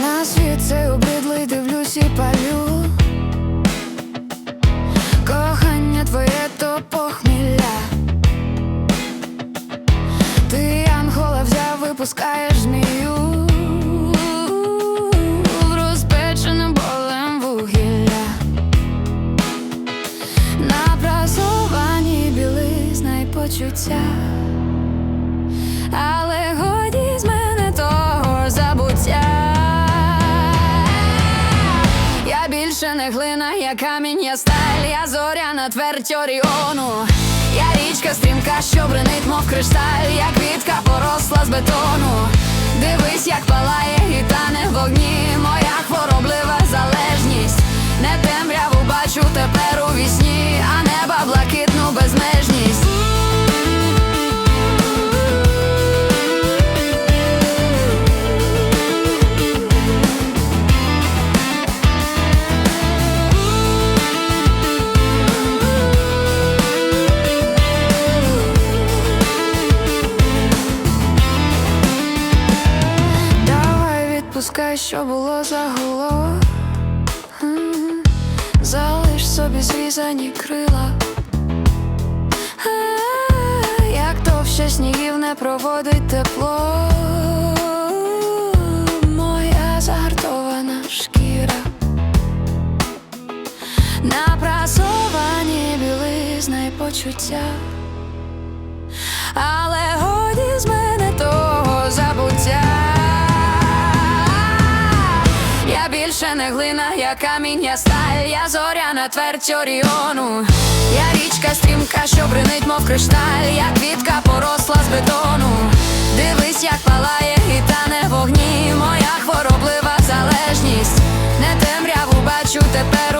На світ цей обридлий дивлюсь і палю. Кохання твоє то похмілля. Ти ангола взяв, випускаєш змію. Розпеченим болем вугілля. На прасовані почуття. Більше не глина, я камінь, я сталь, я зоря на твердь Оріону. Я річка стрімка, що бринить, мов кришталь, як квітка поросла з бетону. Дивись, як палає відпускай, що було загуло. Залиш собі зв'язані крила. Як товще снігів не проводить тепло. Моя загартована шкіра. Напрасовані білизна й почуття. більше не глина, я камінь, я сталь, я зоря на твердь оріону. Я річка стрімка, що бринить, мов кришталь, я квітка поросла з бетону. Дивись, як палає і тане вогні, моя хвороблива залежність, не темряву бачу тепер.